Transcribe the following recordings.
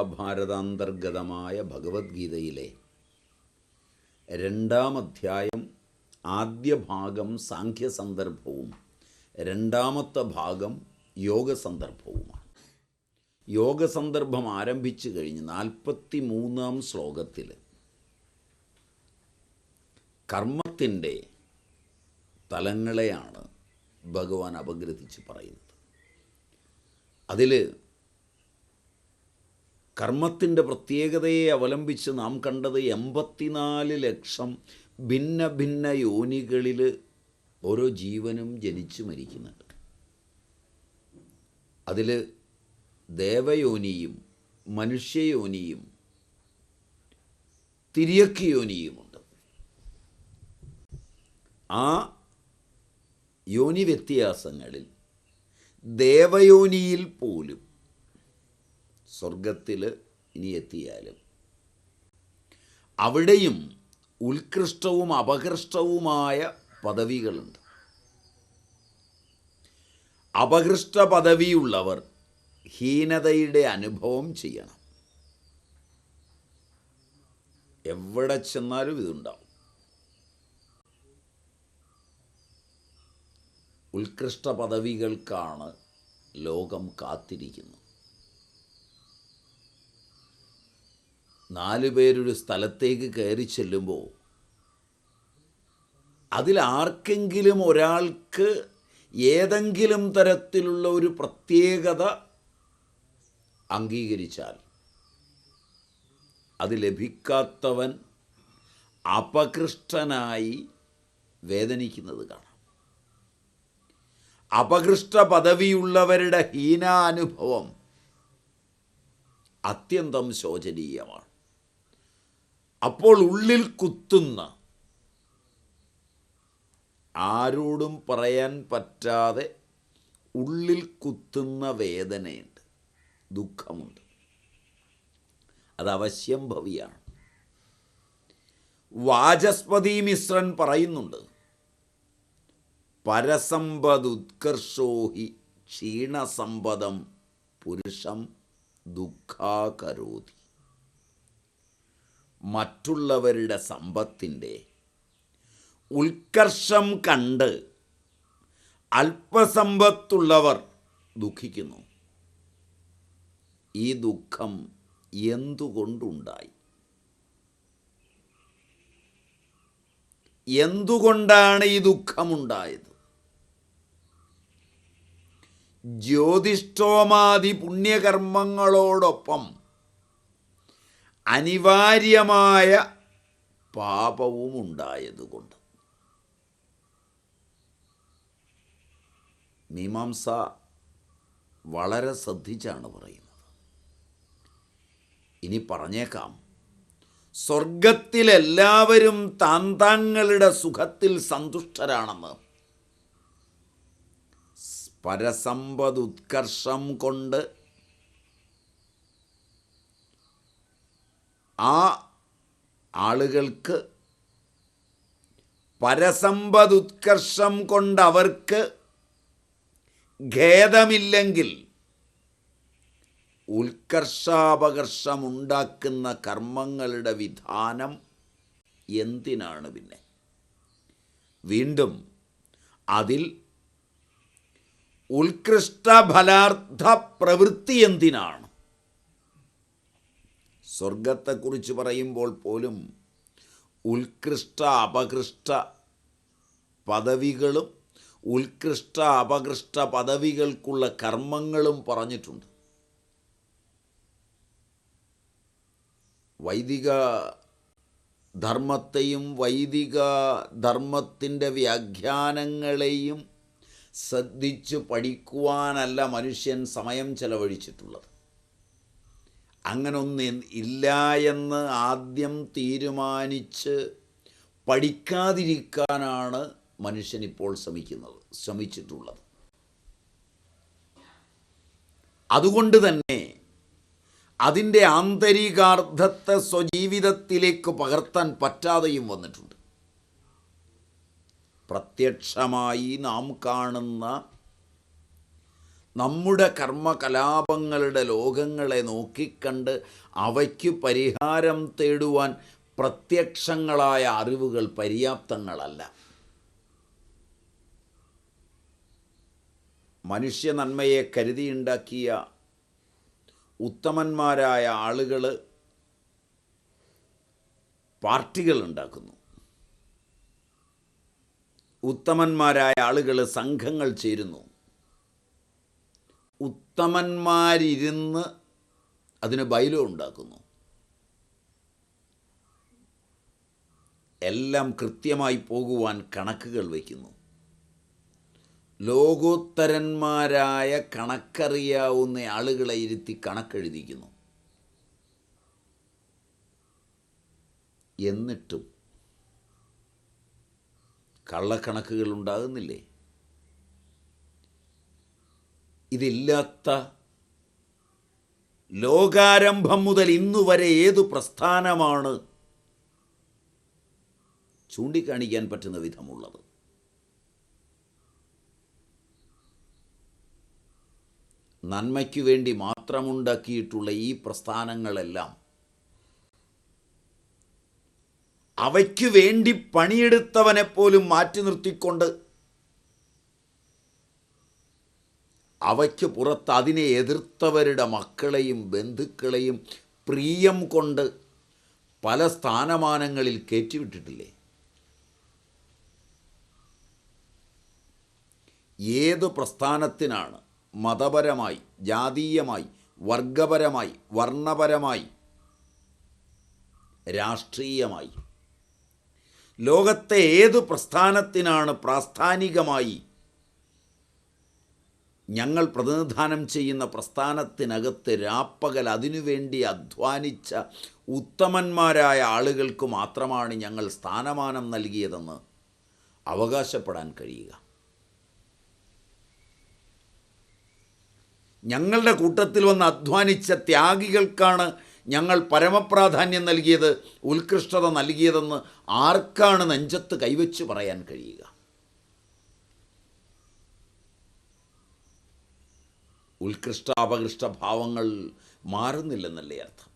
മഹാഭാരതാന്തർഗതമായ ഭഗവത്ഗീതയിലെ രണ്ടാം അധ്യായം ആദ്യ ഭാഗം സാഖ്യസന്ദർഭവും രണ്ടാമത്തെ ഭാഗം യോഗ സന്ദർഭവുമാണ് യോഗ സന്ദർഭം ആരംഭിച്ചു കഴിഞ്ഞ് നാൽപ്പത്തി മൂന്നാം ശ്ലോകത്തിൽ കർമ്മത്തിന്റെ തലങ്ങളെയാണ് ഭഗവാൻ അപഗ്രഥിച്ച് പറയുന്നത്. അതിൽ കർമ്മത്തിന്റെ പ്രത്യേകതയെ അവലംബിച്ച് നാം കണ്ടത് എൺപത്തിനാല് ലക്ഷം ഭിന്ന ഭിന്ന യോനികളിൽ ഓരോ ജീവനും ജനിച്ച് മരിക്കുന്നുണ്ട്. അതിൽ ദേവയോനിയും മനുഷ്യയോനിയും തിരിയക്ക് യോനിയുമുണ്ട്. ആ യോനി വ്യത്യാസങ്ങളിൽ ദേവയോനിയിൽ പോലും സ്വർഗത്തിൽ ഇനി എത്തിയാലും. അവിടെയും ഉത്കൃഷ്ടവും അപകൃഷ്ടവുമായ പദവികളുണ്ട്. അപകൃഷ്ട പദവിയുള്ളവർ ഹീനതയുടെ അനുഭവം ചെയ്യണം. എവിടെ ചെന്നാലും ഇതുണ്ടാവും. ഉത്കൃഷ്ട പദവികൾക്കാണ് ലോകം കാത്തിരിക്കുന്നത്. നാലു പേരൊരു സ്ഥലത്തേക്ക് കയറി ചെല്ലുമ്പോൾ അതിൽ ആർക്കെങ്കിലും ഒരാൾക്ക് ഏതെങ്കിലും തരത്തിലുള്ള ഒരു പ്രത്യേകത അംഗീകരിച്ചാൽ അത് ലഭിക്കാത്തവൻ അപകൃഷ്ടനായി വേദനിക്കുന്നത് കാണാം. അപകൃഷ്ട പദവിയുള്ളവരുടെ ഹീനാനുഭവം അത്യന്തം ശോചനീയമാണ്. അപ്പോൾ ഉള്ളിൽ കുത്തുന്ന. ആരോടും പറയാൻ പറ്റാതെ ഉള്ളിൽ കുത്തുന്ന വേദനയുണ്ട്. ദുഃഖമുണ്ട്. അത് അവശ്യം ഭവിയാണ്. വാചസ്പതി മിശ്രൻ പറയുന്നുണ്ട് പരസമ്പദുത്കർഷോഹി ക്ഷീണസമ്പദം പുരുഷം ദുഃഖാകരോതി മറ്റുള്ളവരുടെ സമ്പത്തിന്റെ ഉത്കർഷം കണ്ട് അല്പസമ്പത്തുള്ളവർ ദുഃഖിക്കുന്നു. ഈ ദുഃഖം എന്തുകൊണ്ടുണ്ടായി? എന്തുകൊണ്ടാണ് ഈ ദുഃഖമുണ്ടായത്? ജ്യോതിഷ്ടോമാതി പുണ്യകർമ്മങ്ങളോടൊപ്പം അനിവാര്യമായ പാപവും ഉണ്ടായതുകൊണ്ട് മീമാംസ വളരെ ശ്രദ്ധിച്ചാണ് പറയുന്നത്. ഇനി പറഞ്ഞേക്കാം. സ്വർഗത്തിലെല്ലാവരും താൻ താങ്കളുടെ സുഖത്തിൽ സന്തുഷ്ടരാണെന്ന്. പരസമ്പദുത്കർഷം കൊണ്ട് ആ ആളുകൾക്ക് പരസമ്പദുത്കർഷം കൊണ്ട് അവർക്ക് ഖേദമില്ലെങ്കിൽ ഉത്കർഷാപകർഷമുണ്ടാക്കുന്ന കർമ്മങ്ങളുടെ വിധാനം എന്തിനാണ് പിന്നെ? വീണ്ടും അതിൽ ഉത്കൃഷ്ട ഫലാർത്ഥ പ്രവൃത്തി എന്തിനാണ്? സ്വർഗത്തെക്കുറിച്ച് പറയുമ്പോൾ പോലും ഉത്കൃഷ്ട അപകൃഷ്ട പദവികളും ഉത്കൃഷ്ട അപകൃഷ്ട പദവികൾക്കുള്ള കർമ്മങ്ങളും പറഞ്ഞിട്ടുണ്ട്. വൈദിക ധർമ്മത്തെയും വൈദിക ധർമ്മത്തിന്റെ വ്യാഖ്യാനങ്ങളെയും ശ്രദ്ധിച്ച് പഠിക്കുവാനല്ല മനുഷ്യൻ സമയം ചെലവഴിച്ചിട്ടുള്ളത്. അങ്ങനൊന്ന് ഇല്ല എന്ന് ആദ്യം തീരുമാനിച്ച് പഠിക്കാതിരിക്കാനാണ് മനുഷ്യൻ ഇപ്പോൾ ശ്രമിക്കുന്നത് ശ്രമിച്ചിട്ടുള്ളത്. അതുകൊണ്ട് തന്നെ അതിന്റെ ആന്തരികാർത്ഥത്തെ സ്വജീവിതത്തിലേക്ക് പകർത്താൻ പറ്റാതെയും വന്നിട്ടുണ്ട്. പ്രത്യക്ഷമായി നാം കാണുന്ന നമ്മുടെ കർമ്മകലാപങ്ങളുടെ ലോകങ്ങളെ നോക്കിക്കണ്ട് അവയ്ക്ക് പരിഹാരം തേടുവാൻ പ്രത്യക്ഷങ്ങളായ അറിവുകൾ പര്യാപ്തങ്ങളല്ല. മനുഷ്യ നന്മയെ കരുതിയുണ്ടാക്കിയ ഉത്തമന്മാരായ ആളുകൾ പാർട്ടികൾ ഉണ്ടാക്കുന്നു ഉത്തമന്മാരായ ആളുകൾ സംഘങ്ങൾ ചേരുന്നു. ഉത്തമന്മാരിരുന്ന് അതിന് ബൈലോ ഉണ്ടാക്കുന്നു. എല്ലാം കൃത്യമായി പോകുവാൻ കണക്കുകൾ വയ്ക്കുന്നു. ലോകോത്തരന്മാരായ കണക്കറിയാവുന്ന ആളുകളെ ഇരുത്തി കണക്കെഴുതിക്കുന്നു. എന്നിട്ടും കള്ളക്കണക്കുകൾ ഉണ്ടാകുന്നില്ലേ? ഇതില്ലാത്ത ലോകാരംഭം മുതൽ ഇന്നു വരെ ഏതു പ്രസ്ഥാനമാണ് ചൂണ്ടിക്കാണിക്കാൻ പറ്റുന്ന വിധമുള്ളത്? നന്മയ്ക്കു വേണ്ടി മാത്രമുണ്ടാക്കിയിട്ടുള്ള ഈ പ്രസ്ഥാനങ്ങളെല്ലാം അവയ്ക്കു വേണ്ടി പണിയെടുത്തവനെപ്പോലും മാറ്റി നിർത്തിക്കൊണ്ട് അവയ്ക്ക് പുറത്ത് അതിനെ എതിർത്തവരുടെ മക്കളെയും ബന്ധുക്കളെയും പ്രിയം കൊണ്ട് പല സ്ഥാനമാനങ്ങളിൽ കയറ്റിവിട്ടിട്ടില്ലേ? ഏത് പ്രസ്ഥാനത്തിനാണ് മതപരമായി ജാതീയമായി വർഗപരമായി വർണപരമായി രാഷ്ട്രീയമായി? ലോകത്തെ ഏത് പ്രസ്ഥാനത്തിനാണ് പ്രാസ്ഥാനികമായി ഞങ്ങൾ പ്രതിനിധാനം ചെയ്യുന്ന പ്രസ്ഥാനത്തിനകത്ത് രാപ്പകൽ അതിനുവേണ്ടി അധ്വാനിച്ച ഉത്തമന്മാരായ ആളുകൾക്ക് മാത്രമാണ് ഞങ്ങൾ സ്ഥാനമാനം നൽകിയതെന്ന് അവകാശപ്പെടാൻ കഴിയുക. ഞങ്ങളുടെ കൂട്ടത്തിൽ വന്ന് അധ്വാനിച്ച ത്യാഗികൾക്കാണ് ഞങ്ങൾ പരമപ്രാധാന്യം നൽകിയത് ഉത്കൃഷ്ടത നൽകിയതെന്ന് ആർക്കാണ് നെഞ്ചത്ത് കൈവച്ച് പറയാൻ കഴിയുക? ഉത്കൃഷ്ട അപകൃഷ്ട ഭാവങ്ങൾ മാറുന്നില്ലെന്നല്ലേ അർത്ഥം.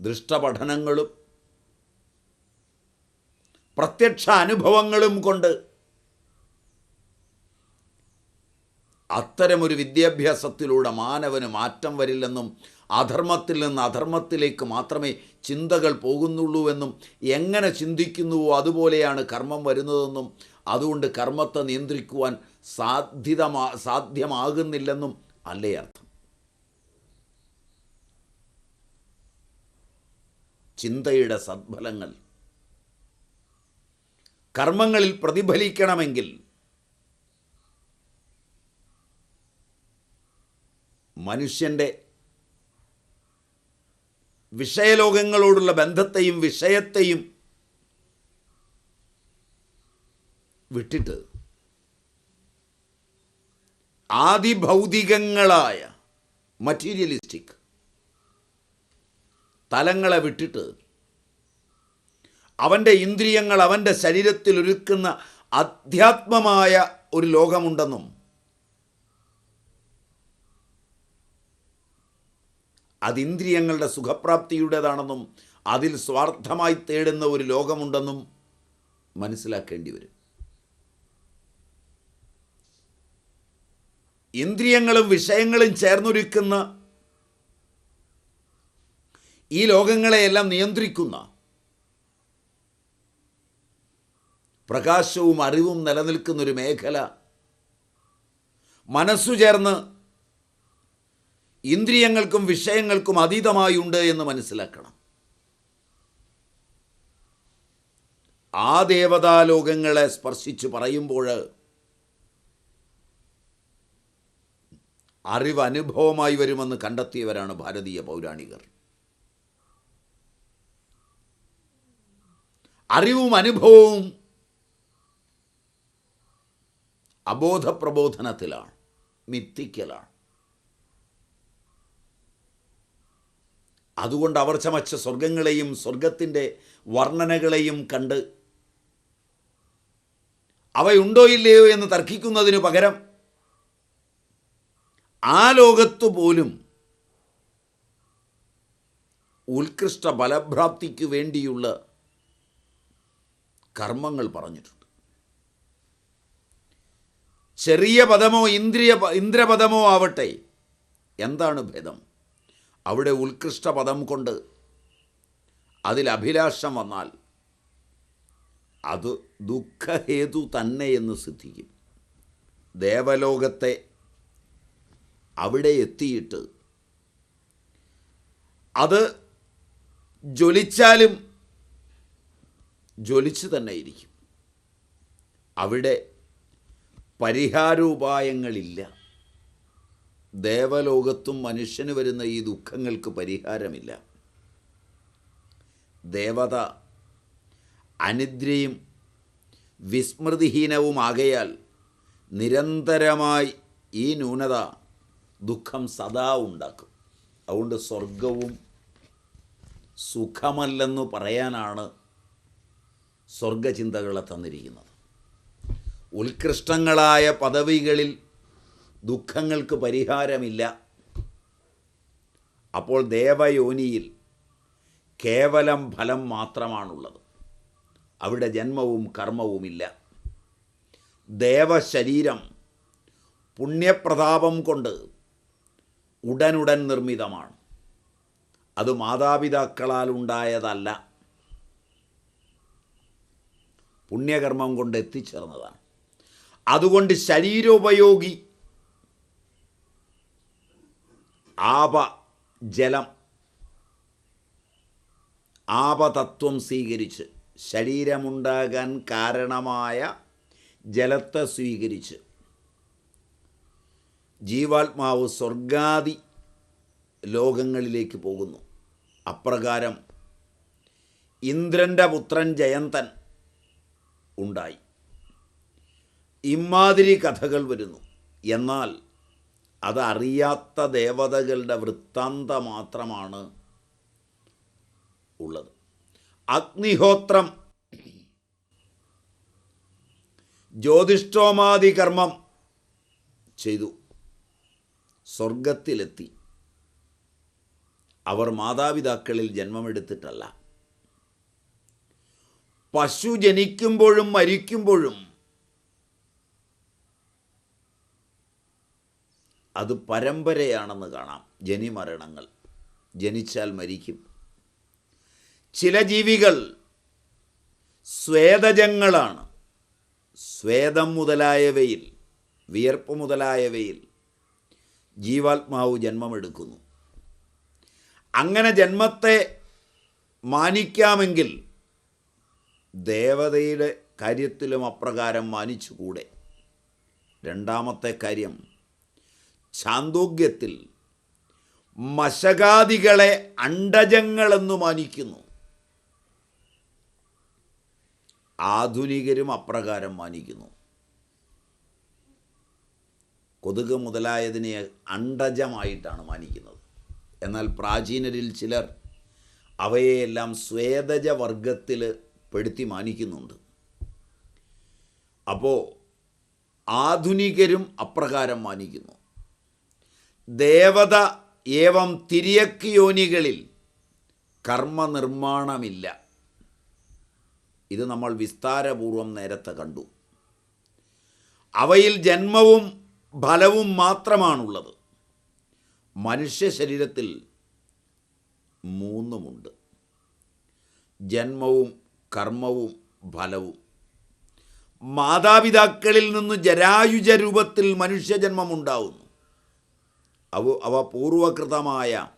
ദൃഷ്ടപഠനങ്ങളും പ്രത്യക്ഷ അനുഭവങ്ങളും കൊണ്ട് അത്തരമൊരു വിദ്യാഭ്യാസത്തിലൂടെ മാനവന് മാറ്റം വരില്ലെന്നും അധർമ്മത്തിൽ നിന്ന് അധർമ്മത്തിലേക്ക് മാത്രമേ ചിന്തകൾ പോകുന്നുള്ളൂവെന്നും എങ്ങനെ ചിന്തിക്കുന്നുവോ അതുപോലെയാണ് കർമ്മം വരുന്നതെന്നും അതുകൊണ്ട് കർമ്മത്തെ നിയന്ത്രിക്കുവാൻ സാധ്യതമാ സാധ്യമാകുന്നില്ലെന്നും അല്ലേ അർത്ഥം? ചിന്തയുടെ സദ്ഫലങ്ങൾ. കർമ്മങ്ങളിൽ പ്രതിഫലിക്കണമെങ്കിൽ മനുഷ്യന്റെ വിഷയലോകങ്ങളോടുള്ള ബന്ധത്തെയും വിഷയത്തെയും വിട്ടിട്ട് ആദിഭൗതികങ്ങളായ മറ്റീരിയലിസ്റ്റിക് തലങ്ങളെ വിട്ടിട്ട് അവന്റെ ഇന്ദ്രിയങ്ങൾ അവന്റെ ശരീരത്തിൽ ഒരുക്കുന്ന അധ്യാത്മമായ ഒരു ലോകമുണ്ടെന്നും അത് ഇന്ദ്രിയങ്ങളുടെ സുഖപ്രാപ്തിയുടേതാണെന്നും അതിൽ സ്വാർത്ഥമായി തേടുന്ന ഒരു ലോകമുണ്ടെന്നും മനസ്സിലാക്കേണ്ടി വരും. ഇന്ദ്രിയങ്ങളും വിഷയങ്ങളും ചേർന്നൊരുക്കുന്ന ഈ ലോകങ്ങളെയെല്ലാം നിയന്ത്രിക്കുന്ന പ്രകാശവും അറിവും നിലനിൽക്കുന്നൊരു മേഖല. മനസ്സു ചേർന്ന് ഇന്ദ്രിയങ്ങൾക്കും വിഷയങ്ങൾക്കും അതീതമായുണ്ട് എന്ന് മനസ്സിലാക്കണം. ആ ദേവതാലോകങ്ങളെ സ്പർശിച്ച് പറയുമ്പോൾ അറിവ് അനുഭവമായി വരുമെന്ന് കണ്ടെത്തിയവരാണ് ഭാരതീയ പൗരാണികർ. അറിവും അനുഭവവും അബോധപ്രബോധനത്തിലാണ് മിത്തിക്കലാണ്. അതുകൊണ്ട് അവർ ചമച്ച സ്വർഗങ്ങളെയും സ്വർഗത്തിന്റെ വർണനകളെയും കണ്ട് അവയുണ്ടോ ഇല്ലയോ എന്ന് തർക്കിക്കുന്നതിനു പകരം ആ ലോകത്ത് പോലും ഉത്കൃഷ്ട ഫലപ്രാപ്തിക്ക് വേണ്ടിയുള്ള കർമ്മങ്ങൾ പറഞ്ഞിട്ടുണ്ട്. ചെറിയ പദമോ ഇന്ദ്രിയ ഇന്ദ്രപദമോ ആവട്ടെ എന്താണ് ഭേദം? അവിടെ ഉത്കൃഷ്ട പദം കൊണ്ട് അതിൽ അഭിലാഷം വന്നാൽ അത് ദുഃഖഹേതു തന്നെ എന്ന് സിദ്ധിക്കും. ദേവലോകത്തെ അവിടെ എത്തിയിട്ട് അത് ജ്വലിച്ചാലും ജ്വലിച്ച് തന്നെ ഇരിക്കും. അവിടെ പരിഹാരോപായങ്ങളില്ല. ദേവലോകത്തും മനുഷ്യന് വരുന്ന ഈ ദുഃഖങ്ങൾക്ക് പരിഹാരമില്ല. ദേവത അനിദ്രയും വിസ്മൃതിഹീനവുമാകയാൽ നിരന്തരമായി ഈ ന്യൂനത ദുഃഖം സദാ ഉണ്ടാക്കും. അതുകൊണ്ട് സ്വർഗവും സുഖമല്ലെന്ന് പറയാനാണ് സ്വർഗചിന്തകളെ തന്നിരിക്കുന്നത്. ഉത്കൃഷ്ടങ്ങളായ പദവികളിൽ ദുഃഖങ്ങൾക്ക് പരിഹാരമില്ല. അപ്പോൾ ദേവയോനിയിൽ കേവലം ഫലം മാത്രമാണുള്ളത്. അവിടെ ജന്മവും കർമ്മവുമില്ല. ദേവശരീരം പുണ്യപ്രതാപം കൊണ്ട് ഉടനുടൻ നിർമ്മിതമാണ്. അത് മാതാപിതാക്കളാൽ ഉണ്ടായതല്ല. പുണ്യകർമ്മം കൊണ്ട് എത്തിച്ചേർന്നതാണ്. അതുകൊണ്ട് ശരീരോപയോഗി ആപ ജലം ആപതത്വം സ്വീകരിച്ച് ശരീരമുണ്ടാകാൻ കാരണമായ ജലത്തെ സ്വീകരിച്ച് ജീവാത്മാവ് സ്വർഗാദി ലോകങ്ങളിലേക്ക് പോകുന്നു. അപ്രകാരം ഇന്ദ്രന്റെ പുത്രൻ ജയന്തൻ ഉണ്ടായി. ഇമാതിരി കഥകൾ വരുന്നു. എന്നാൽ അതറിയാത്ത ദേവതകളുടെ വൃത്താന്ത മാത്രമാണ് ഉള്ളത്. അഗ്നിഹോത്രം ജ്യോതിഷ്ടോമാദി കർമ്മം ചെയ്തു. സ്വർഗത്തിലെത്തി അവർ മാതാപിതാക്കളിൽ ജന്മമെടുത്തിട്ടല്ല. പശു ജനിക്കുമ്പോഴും മരിക്കുമ്പോഴും അത് പരമ്പരയാണെന്ന് കാണാം. ജനിമരണങ്ങൾ. ജനിച്ചാൽ മരിക്കും. ചില ജീവികൾ സ്വേദജങ്ങളാണ്. സ്വേദം മുതലായവയിൽ വിയർപ്പ് മുതലായവയിൽ ജീവാത്മാവ് ജന്മമെടുക്കുന്നു. അങ്ങനെ ജന്മത്തെ മാനിക്കാമെങ്കിൽ ദേവതയുടെ കാര്യത്തിലും അപ്രകാരം മാനിച്ചുകൂടെ? രണ്ടാമത്തെ കാര്യം ചാന്തോഗ്യത്തിൽ മശകാദികളെ അണ്ടജങ്ങളെന്ന് മാനിക്കുന്നു. ആധുനികരും അപ്രകാരം മാനിക്കുന്നു. കൊതുക് മുതലായതിനെ അണ്ടജമായിട്ടാണ് മാനിക്കുന്നത്. എന്നാൽ പ്രാചീനരിൽ ചിലർ അവയെല്ലാം സ്വേദജ വർഗത്തിൽ പെടുത്തി മാനിക്കുന്നുണ്ട്. അപ്പോൾ ആധുനികരും അപ്രകാരം മാനിക്കുന്നു. ദേവത ഏവം തിരിയക്ക് യോനികളിൽ കർമ്മനിർമ്മാണമില്ല. ഇത് നമ്മൾ വിസ്താരപൂർവം നേരത്തെ കണ്ടു. അവയിൽ ജന്മവും ഫലവും മാത്രമാണുള്ളത്. മനുഷ്യ ശരീരത്തിൽ മൂന്നുമുണ്ട്. ജന്മവും കർമ്മവും ഫലവും. മാതാപിതാക്കളിൽ നിന്ന് ജരായുജ രൂപത്തിൽ മനുഷ്യജന്മമുണ്ടാവുന്നു അവ അവ പൂർവകൃതമായ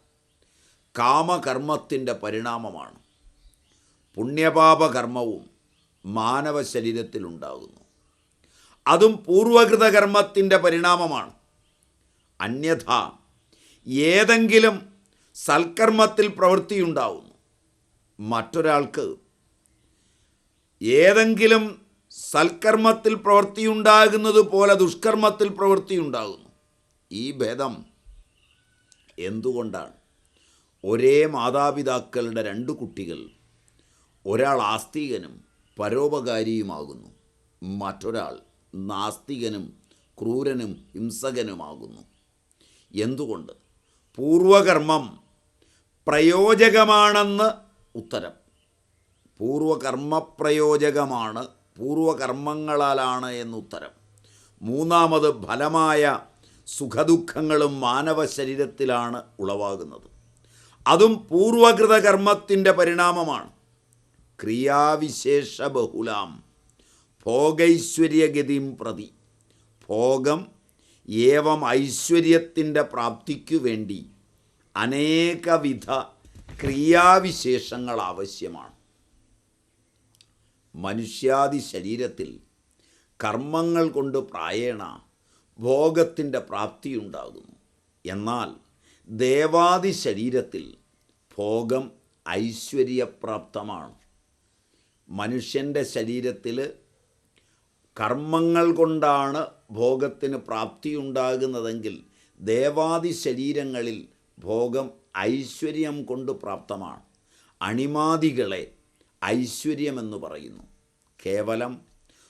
കാമകർമ്മത്തിന്റെ പരിണാമമാണ്. പുണ്യപാപകർമ്മവും മാനവ ശരീരത്തിലുണ്ടാകുന്നു അതും പൂർവകൃതകർമ്മത്തിന്റെ പരിണാമമാണ്. അന്യഥ ഏതെങ്കിലും സൽക്കർമ്മത്തിൽ പ്രവൃത്തിയുണ്ടാവുന്നു. മറ്റൊരാൾക്ക് ഏതെങ്കിലും സൽക്കർമ്മത്തിൽ പ്രവൃത്തിയുണ്ടാകുന്നത് പോലെ ദുഷ്കർമ്മത്തിൽ പ്രവൃത്തിയുണ്ടാകുന്നു. ഈ ഭേദം എന്തുകൊണ്ടാണ്? ഒരേ മാതാപിതാക്കളുടെ രണ്ട് കുട്ടികൾ ഒരാൾ ആസ്തികനും പരോപകാരിയുമാകുന്നു. മറ്റൊരാൾ നാസ്തികനും ക്രൂരനും ഹിംസകനുമാകുന്നു. എന്തുകൊണ്ട്? പൂർവകർമ്മം പ്രയോജകമാണെന്ന് ഉത്തരം. പൂർവകർമ്മപ്രയോജകമാണ് പൂർവകർമ്മങ്ങളാലാണ് എന്നുത്തരം. മൂന്നാമത് ഫലമായ സുഖദുഃഖങ്ങളും മാനവ ശരീരത്തിലാണ് ഉളവാകുന്നത്. അതും പൂർവകൃതകർമ്മത്തിന്റെ പരിണാമമാണ്. ക്രിയാവിശേഷ ബഹുലാം ഭോഗൈശ്വര്യഗതിം പ്രതി. ഭോഗം ഏവം ഐശ്വര്യത്തിന്റെ പ്രാപ്തിക്കു വേണ്ടി അനേകവിധ ക്രിയാവിശേഷങ്ങൾ ആവശ്യമാണ്. മനുഷ്യാദി ശരീരത്തിൽ കർമ്മങ്ങൾ കൊണ്ട് പ്രായേണ ഭോഗത്തിന്റെ പ്രാപ്തിയുണ്ടാകുന്നു എന്നാൽ ദേവാദി ശരീരത്തിൽ ഭോഗം ഐശ്വര്യപ്രാപ്തമാണ്. മനുഷ്യന്റെ ശരീരത്തിൽ കർമ്മങ്ങൾ കൊണ്ടാണ് ഭോഗത്തിന് പ്രാപ്തിയുണ്ടാകുന്നതെങ്കിൽ ദേവാദി ശരീരങ്ങളിൽ ഭോഗം ഐശ്വര്യം കൊണ്ട് പ്രാപ്തമാണ്. അണിമാദികളെ ഐശ്വര്യമെന്ന് പറയുന്നു. കേവലം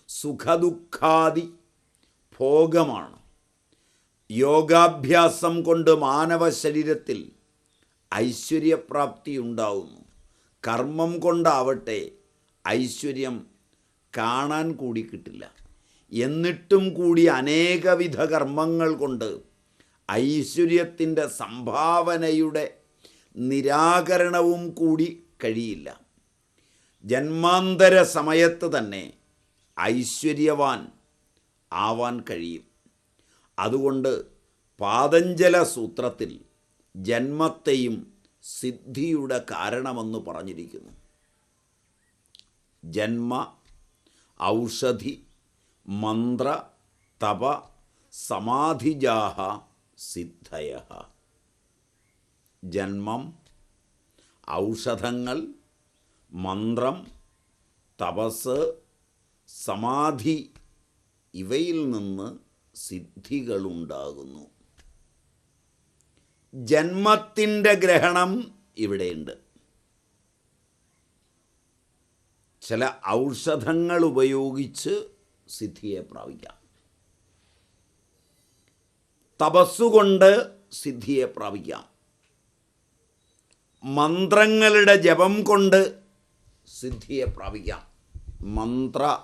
സുഖദുഃഖാദി ഭോഗമാണ്. യോഗാഭ്യാസം കൊണ്ട് മാനവ ശരീരത്തിൽ ഐശ്വര്യപ്രാപ്തി ഉണ്ടാവുന്നു. കർമ്മം കൊണ്ടാവട്ടെ ഐശ്വര്യം കാണാൻ കൂടി കിട്ടില്ല. എന്നിട്ടും കൂടി അനേകവിധ കർമ്മങ്ങൾ കൊണ്ട് ഐശ്വര്യത്തിന്റെ സംഭാവനയുടെ നിരാകരണവും കൂടി കഴിയില്ല. ജന്മാന്തര സമയത്ത് തന്നെ ഐശ്വര്യവാൻ ആവാൻ കഴിയും. അതുകൊണ്ട് പാതഞ്ജല സൂത്രത്തിൽ ജന്മത്തെയും സിദ്ധിയുടെ കാരണമെന്ന് പറഞ്ഞിരിക്കുന്നു. ജന്മ ഔഷധി മന്ത്ര തപ സമാധിജാഹ സിദ്ധയ ജന്മം ഔഷധങ്ങൾ മന്ത്രം തപസ് സമാധി ഇവയിൽ നിന്ന് സിദ്ധികളുണ്ടാകുന്നു. ജന്മത്തിന്റെ ഗ്രഹണം ഇവിടെയുണ്ട്. ചില ഔഷധങ്ങൾ ഉപയോഗിച്ച് സിദ്ധിയെ പ്രാപിക്കാം. തപസ്സുകൊണ്ട് സിദ്ധിയെ പ്രാപിക്കാം. മന്ത്രങ്ങളുടെ ജപം കൊണ്ട് സിദ്ധിയെ പ്രാപിക്കാം. മന്ത്ര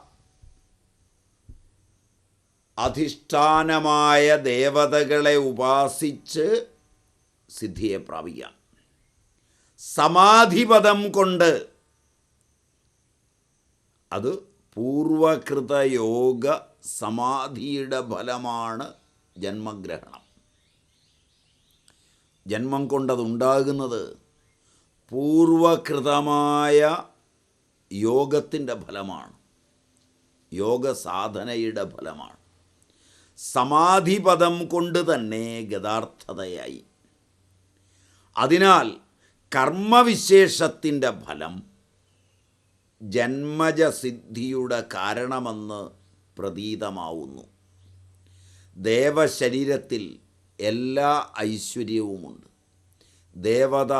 അധിഷ്ഠാനമായ ദേവതകളെ ഉപാസിച്ച് സിദ്ധിയെ പ്രാപിക്കാം. സമാധിപദം കൊണ്ട് അത് പൂർവകൃത യോഗ സമാധിയുടെ ഫലമാണ് ജന്മഗ്രഹണം. ജന്മം കൊണ്ടതുണ്ടാകുന്നത് പൂർവകൃതമായ യോഗത്തിന്റെ ഫലമാണ്. യോഗ സാധനയുടെ ഫലമാണ്. സമാധിപദം കൊണ്ട് തന്നെ ഗതാർത്ഥതയായി അതിനാൽ കർമ്മവിശേഷത്തിന്റെ ഫലം ജന്മജസിദ്ധിയുടെ കാരണമെന്ന് പ്രതീതമാവുന്നു. ദേവശരീരത്തിൽ എല്ലാ ഐശ്വര്യവുമുണ്ട്. ദേവത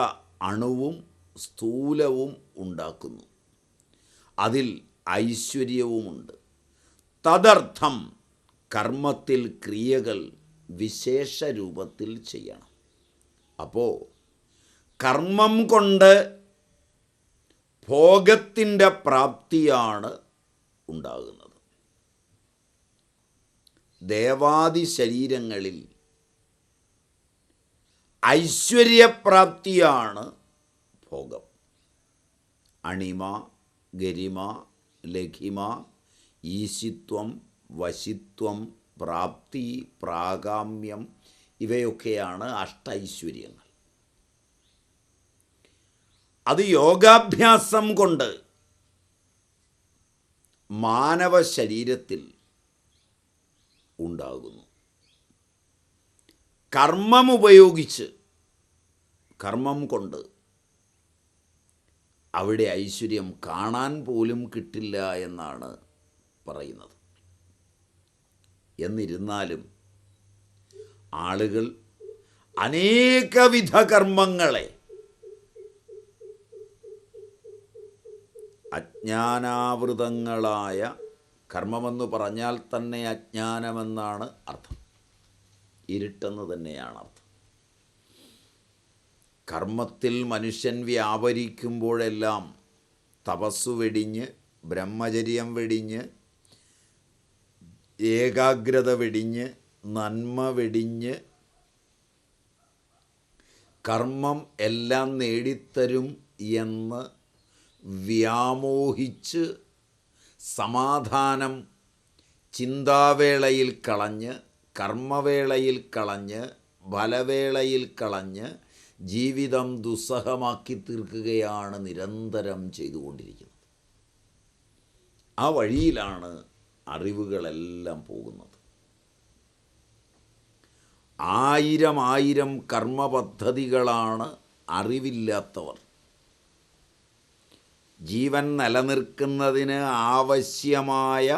അണുവും സ്ഥൂലവും ഉണ്ടാക്കുന്നു. അതിൽ ഐശ്വര്യവുമുണ്ട്. തദർത്ഥം കർമ്മത്തിൽ ക്രിയകൾ വിശേഷ രൂപത്തിൽ ചെയ്യണം. അപ്പോൾ കർമ്മം കൊണ്ട് ഭോഗത്തിന്റെ പ്രാപ്തിയാണ് ഉണ്ടാകുന്നത്. ദേവാദി ശരീരങ്ങളിൽ ഐശ്വര്യപ്രാപ്തിയാണ് ഭോഗം. അണിമ ഗരിമ ലഘിമ ഈശിത്വം വശിത്വം പ്രാപ്തി പ്രാകാമ്യം ഇവയൊക്കെയാണ് അഷ്ടൈശ്വര്യങ്ങൾ. അത് യോഗാഭ്യാസം കൊണ്ട് മാനവ ശരീരത്തിൽ ഉണ്ടാകുന്നു. കർമ്മം ഉപയോഗിച്ച് കർമ്മം കൊണ്ട് അവിടെ ഐശ്വര്യം കാണാൻ പോലും കിട്ടില്ല എന്നാണ് പറയുന്നത്. എന്നിരുന്നാലും ആളുകൾ അനേകവിധ കർമ്മങ്ങളെ അജ്ഞാനാവൃതങ്ങളായ കർമ്മമെന്ന് പറഞ്ഞാൽ തന്നെ അജ്ഞാനമെന്നാണ് അർത്ഥം. ഇരുട്ടെന്ന് തന്നെയാണ് അർത്ഥം. കർമ്മത്തിൽ മനുഷ്യൻ വ്യാപരിക്കുമ്പോഴെല്ലാം തപസ്സു വെടിഞ്ഞ് ബ്രഹ്മചര്യം വെടിഞ്ഞ് ഏകാഗ്രത വെടിഞ്ഞ് നന്മ വെടിഞ്ഞ് കർമ്മം എല്ലാം നേടിത്തരും എന്ന് വ്യാമോഹിച്ച് സമാധാനം ചിന്താവേളയിൽ കളഞ്ഞ് കർമ്മവേളയിൽ കളഞ്ഞ് ഫലവേളയിൽ കളഞ്ഞ് ജീവിതം ദുസ്സഹമാക്കി തീർക്കുകയാണ് നിരന്തരം ചെയ്തുകൊണ്ടിരിക്കുന്നത്. ആ വഴിയിലാണ് അറിവുകളെല്ലാം പോകുന്നത്. ആയിരം ആയിരം കർമ്മപദ്ധതികളാണ് അറിവില്ലാത്തവർ. ജീവൻ നിലനിൽക്കുന്നതിന് ആവശ്യമായ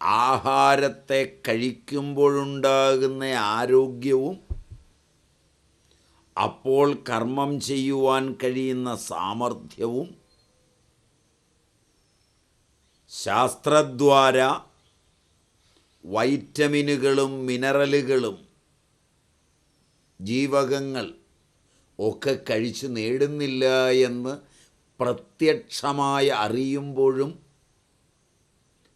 ആഹാരത്തെ കഴിക്കുമ്പോഴുണ്ടാകുന്ന ആരോഗ്യവും അപ്പോൾ കർമ്മം ചെയ്യുവാൻ കഴിയുന്ന സാമർഥ്യവും ശാസ്ത്രദ്വാര വൈറ്റമിനുകളും മിനറലുകളും ജീവകങ്ങൾ ഒക്കെ കഴിച്ച് നേടുന്നില്ല എന്ന് പ്രത്യക്ഷമായി അറിയുമ്പോഴും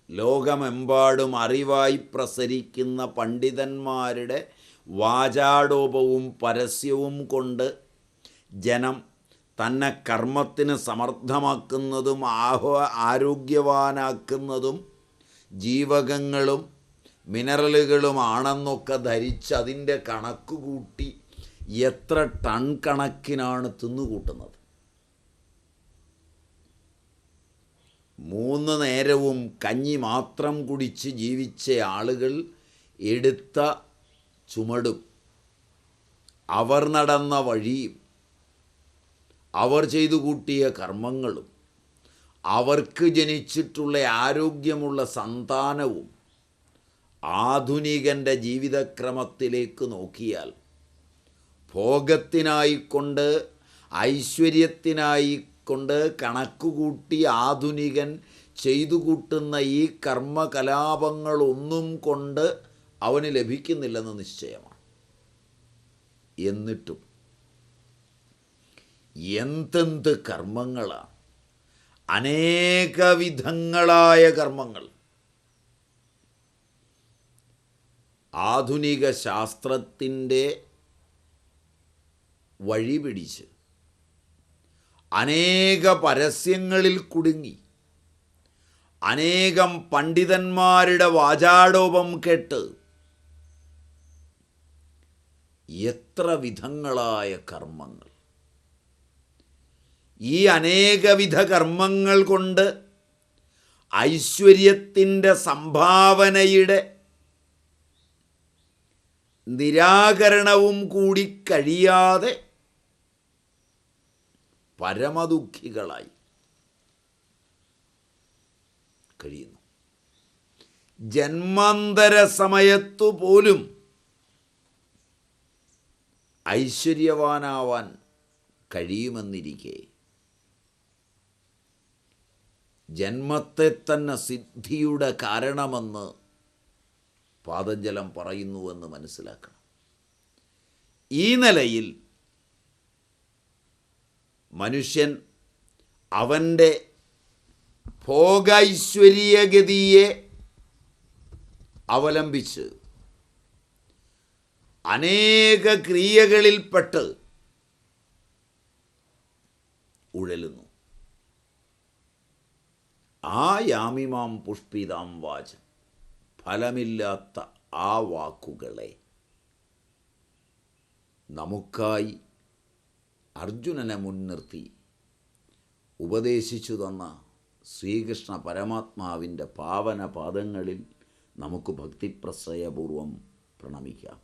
ലോകമെമ്പാടും അറിവായി പ്രസരിക്കുന്ന പണ്ഡിതന്മാരുടെ വാചാടോപവും പരസ്യവും കൊണ്ട് ജനം തന്നെ കർമ്മത്തിന് സമർത്ഥമാക്കുന്നതും ആഹ്വ ആരോഗ്യവാനാക്കുന്നതും ജീവകങ്ങളും മിനറലുകളുമാണെന്നൊക്കെ ധരിച്ച് അതിന്റെ കണക്ക് കൂട്ടി എത്ര ടൺ കണക്കിനാണ് തിന്നുകൂട്ടുന്നത്? മൂന്ന് നേരവും കഞ്ഞി മാത്രം കുടിച്ച് ജീവിച്ച ആളുകൾ എടുത്ത ചുമടും. അവർ നടന്ന വഴിയും അവർ ചെയ്തു കൂട്ടിയ കർമ്മങ്ങളും അവർക്ക് ജനിച്ചിട്ടുള്ള ആരോഗ്യമുള്ള സന്താനവും ആധുനികന്റെ ജീവിതക്രമത്തിലേക്ക് നോക്കിയാൽ ഭോഗത്തിനായിക്കൊണ്ട് ഐശ്വര്യത്തിനായിക്കൊണ്ട് കണക്കുകൂട്ടി ആധുനികൻ ചെയ്തു കൂട്ടുന്ന ഈ കർമ്മകലാപങ്ങളൊന്നും കൊണ്ട് അവന് ലഭിക്കുന്നില്ലെന്ന് നിശ്ചയമാണ്. എന്നിട്ടും എന്തെന്ത് കർമ്മങ്ങളാണ് അനേകവിധങ്ങളായ കർമ്മങ്ങൾ. ആധുനിക ശാസ്ത്രത്തിന്റെ വഴി പിടിച്ച് അനേക പരസ്യങ്ങളിൽ കുടുങ്ങി. അനേകം പണ്ഡിതന്മാരുടെ വാചാടോപം കേട്ട് എത്ര വിധങ്ങളായ കർമ്മങ്ങൾ. ഈ അനേകവിധ കർമ്മങ്ങൾ കൊണ്ട് ഐശ്വര്യത്തിന്റെ സംഭാവനയുടെ നിരാകരണവും കൂടി കഴിയാതെ പരമദുഃഖികളായി കഴിയുന്നു. ജന്മാന്തര സമയത്തു പോലും ഐശ്വര്യവാനാവാൻ കഴിയുമെന്നിരിക്കെ ജന്മത്തെ തന്നെ സിദ്ധിയുടെ കാരണമെന്ന് പാതഞ്ജലം പറയുന്നുവെന്ന് മനസ്സിലാക്കണം. ഈ നിലയിൽ മനുഷ്യൻ അവന്റെ ഭോഗൈശ്വര്യഗതിയെ അവലംബിച്ച് അനേക ക്രിയകളിൽപ്പെട്ട് ഉഴലുന്നു. ആ യാമിമാം പുഷ്പിതാം വാചം ഫലമില്ലാത്ത ആ വാക്കുകളെ നമുക്കായി അർജുനനെ മുൻനിർത്തി. ഉപദേശിച്ചു തന്ന ശ്രീകൃഷ്ണ പരമാത്മാവിന്റെ പാവന പാദങ്ങളിൽ നമുക്ക് ഭക്തിപ്രശ്രയപൂർവം പ്രണമിക്കാം.